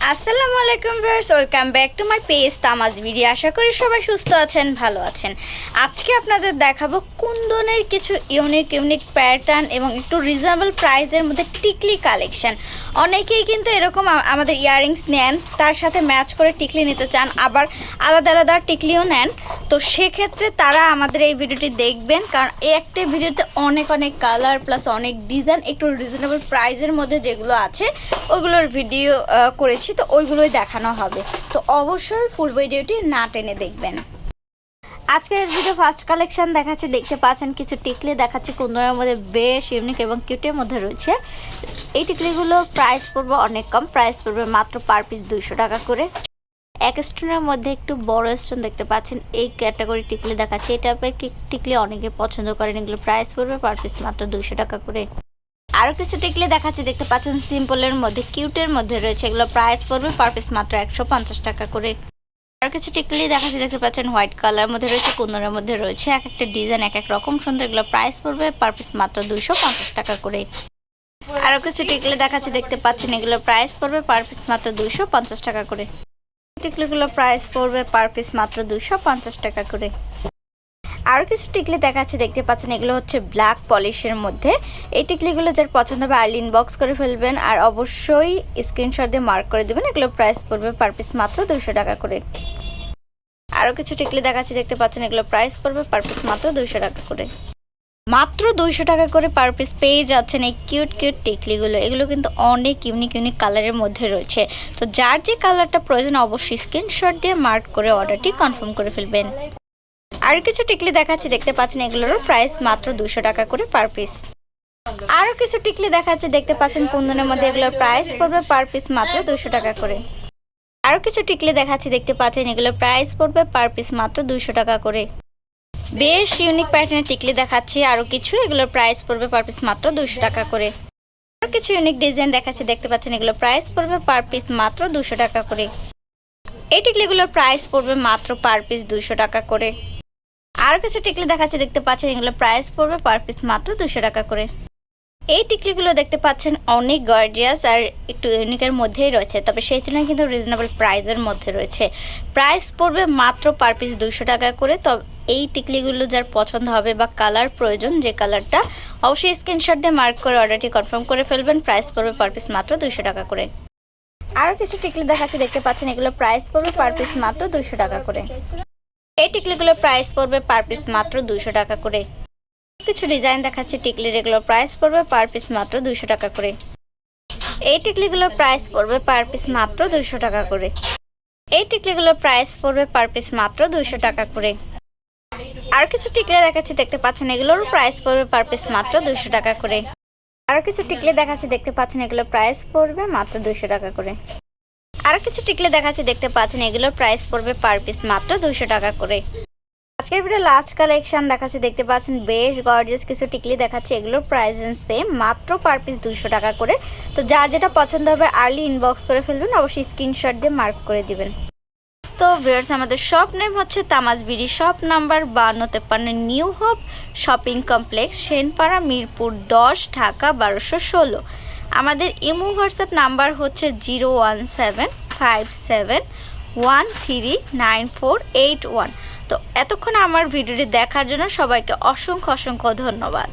আসসালামু আলাইকুম viewers welcome back to my page Tamaj video আশা করি সবাই সুস্থ আছেন ভালো আছেন। আজকে আপনাদের দেখাবো কুন্দনের কিছু ইউনিক ইউনিক প্যাটার্ন এবং একটু রিজনেবল প্রাইসের মধ্যে টিকলি কালেকশন অনেকেই কিন্তু এরকম আমাদের ইয়াররিংস নেন তার সাথে ম্যাচ করে টিকলি নিতে চান আবার আলাদা আলাদা টিকলিও নেন। তো সেক্ষেত্রে তারা আমাদের এই ভিডিওটি দেখবেন কারণ এই একটা ভিডিওতে অনেক অনেক কালার প্লাস অনেক ডিজাইন একটু রিজনেবল প্রাইসের মধ্যে যেগুলো আছে ওগুলোর ভিডিও আহ, করেছি তো ওইগুলোই দেখানো হবে। তো অবশ্যই ফুল ভিডিওটি না টেনে দেখবেন। আজকের ভিডিও ফার্স্ট কালেকশন দেখাচ্ছি, দেখতে পাচ্ছেন কিছু টিকলি দেখাচ্ছি, কুন্দনের মধ্যে বেশ ইউনিক এবং কিউটের মধ্যে রয়েছে। এই টিকলিগুলো প্রাইস পড়বে অনেক কম প্রাইস পড়বে মাত্র পার পিস দুইশো টাকা করে। এক স্টোনের মধ্যে একটু বড় স্টোন দেখতে পাচ্ছেন, এই ক্যাটাগরি টিকলি দেখাচ্ছে। টাইপের টিকলি অনেকে পছন্দ করেন, এগুলো প্রাইস পড়বে পার পিস মাত্র দুইশো টাকা করে। আরও কিছু টিকলি দেখাচ্ছি, দেখতে পাচ্ছেন সিম্পলের মধ্যে কিউটের মধ্যে রয়েছে। এগুলো প্রাইস পড়বে পার পিস মাত্র একশো পঞ্চাশ টাকা করে। আরও কিছু টিকলি দেখাচ্ছি, দেখতে পাচ্ছেন হোয়াইট কালার মধ্যে রয়েছে কুন্দনের মধ্যে রয়েছে। এক একটা ডিজাইন এক এক রকম সুন্দর, এগুলো প্রাইস পড়বে পার পিস মাত্র দুইশো পঞ্চাশ টাকা করে। আরও কিছু টিকলি দেখাচ্ছি, দেখতে পাচ্ছেন এগুলো প্রাইস পড়বে পার পিস মাত্র দুইশো পঞ্চাশ টাকা করে। টিকলিগুলো প্রাইস পড়বে পার পিস মাত্র দুইশো পঞ্চাশ টাকা করে। আরও কিছু টিকলি দেখাচ্ছে, দেখতে পাচ্ছেন, এগুলো হচ্ছে ব্ল্যাক পলিশের মধ্যে। এই টিকলিগুলো যার পছন্দ হবে আর্লি ইনবক্স করে ফেলবেন আর অবশ্যই স্ক্রিনশট দিয়ে মার্ক করে দেবেন। এগুলো প্রাইস পড়বে পার পিস মাত্র দুশো টাকা করে। আরও কিছু টিকলি দেখাচ্ছি, দেখতে পাচ্ছেন, এগুলো প্রাইস পড়বে পার পিস মাত্র দুশো টাকা করে। মাত্র দুইশো টাকা করে পার পিস পেয়ে যাচ্ছেন এই কিউট কিউট টিকলিগুলো। এগুলো কিন্তু অনেক ইউনিক ইউনিক কালারের মধ্যে রয়েছে। তো যার যে কালারটা প্রয়োজন, অবশ্যই স্ক্রিনশট দিয়ে মার্ক করে অর্ডারটি কনফার্ম করে ফেলবেন। আর কিছু টিকলি দেখাচ্ছি, দেখতে পাচ্ছেন এগুলোরও প্রাইস মাত্র দুশো টাকা করে পার পিস আরও কিছু টিকলি দেখাচ্ছি, দেখতে পাচ্ছেন কুন্দনের মধ্যে এগুলোর প্রাইস পড়বে পার পিস মাত্র দুশো টাকা করে। আরও কিছু টিকলি দেখাচ্ছি, দেখতে পাচ্ছেন এগুলোর প্রাইস পড়বে পার পিস মাত্র দুশো টাকা করে। বেশ ইউনিক প্যাটার্নের টিকলি দেখাচ্ছি আরও কিছু, এগুলোর প্রাইস পড়বে পার পিস মাত্র দুশো টাকা করে। আরও কিছু ইউনিক ডিজাইন দেখাচ্ছি, দেখতে পাচ্ছেন এগুলোর প্রাইস পড়বে পার পিস মাত্র দুশো টাকা করে। এই টিকলিগুলোর প্রাইস পড়বে মাত্র পার পিস দুশো টাকা করে। আর কিছু টিকলি দেখাচ্ছে, দেখতে পাচ্ছেন এগুলো প্রাইস পড়বে পার পিস মাত্র দুশো টাকা করে। এই টিকলিগুলো দেখতে পাচ্ছেন অনেক গর্জিয়াস আর একটু ইউনিকের মধ্যেই রয়েছে, তবে সেই তুলনায় কিন্তু রিজনেবল প্রাইসের মধ্যে রয়েছে। প্রাইস পড়বে মাত্র পার পিস দুশো টাকা করে তবে এই টিকলিগুলো যার পছন্দ হবে বা কালার প্রয়োজন, যে কালারটা অবশ্যই স্ক্রিনশট দিয়ে মার্ক করে অর্ডারটি কনফার্ম করে ফেলবেন প্রাইস পড়বে পার পিস মাত্র দুশো টাকা করে। আরও কিছু টিকলি দেখাচ্ছে, দেখতে পাচ্ছেন এগুলো প্রাইস পড়বে পার পিস মাত্র দুশো টাকা করে। টিকলিগুলোর প্রাইস পড়বে পার পিস মাত্র দুশো টাকা করে। কিছু ডিজাইন দেখাচ্ছে টিকলির এগুলোর প্রাইস পড়বে পার পিস মাত্র দুশো টাকা করে। এই টিকলিগুলোর প্রাইস পড়বে পার পিস মাত্র দুশো টাকা করে। এই টিকলিগুলোর প্রাইস পড়বে পার পিস মাত্র দুশো টাকা করে। আর কিছু টিকলি দেখাচ্ছি, দেখতে পাচ্ছেন এগুলোরও প্রাইস পড়বে পার পিস মাত্র দুশো টাকা করে। আর কিছু টিকলি দেখাচ্ছি, দেখতে পাচ্ছেন এগুলোর প্রাইস পড়বে মাত্র দুশো টাকা করে। আরও কিছু টিকলি দেখাচ্ছি, দেখতে পাচ্ছেন, এগুলোর প্রাইস পড়বে পার পিস মাত্র দুশো টাকা করে। আজকের ভিডিও লাস্ট কালেকশন দেখাচ্ছে, দেখতে পাচ্ছেন, বেশ গর্জিয়াস কিছু টিকলি দেখাচ্ছে, এগুলোর প্রাইস সেম মাত্র পার পিস দুশো টাকা করে। তো যার যেটা পছন্দ হবে আর্লি ইনবক্স করে ফেলবেন, অবশ্যই স্ক্রিনশট দিয়ে মার্ক করে দিবেন। তো ভিউয়ার্স আমাদের শপ নেম হচ্ছে তামাজবিরি শপ নাম্বার বান্ন তেপান্ন new hope shopping complex, Senpara, Mirpur দশ, ঢাকা বারোশো ষোলো। আমাদের ইমো হোয়াটসঅ্যাপ নাম্বার হচ্ছে zero one seven five seven one three nine four eight one. তো এতক্ষণ আমার ভিডিওটি দেখার জন্য সবাইকে অসংখ্য অসংখ্য ধন্যবাদ।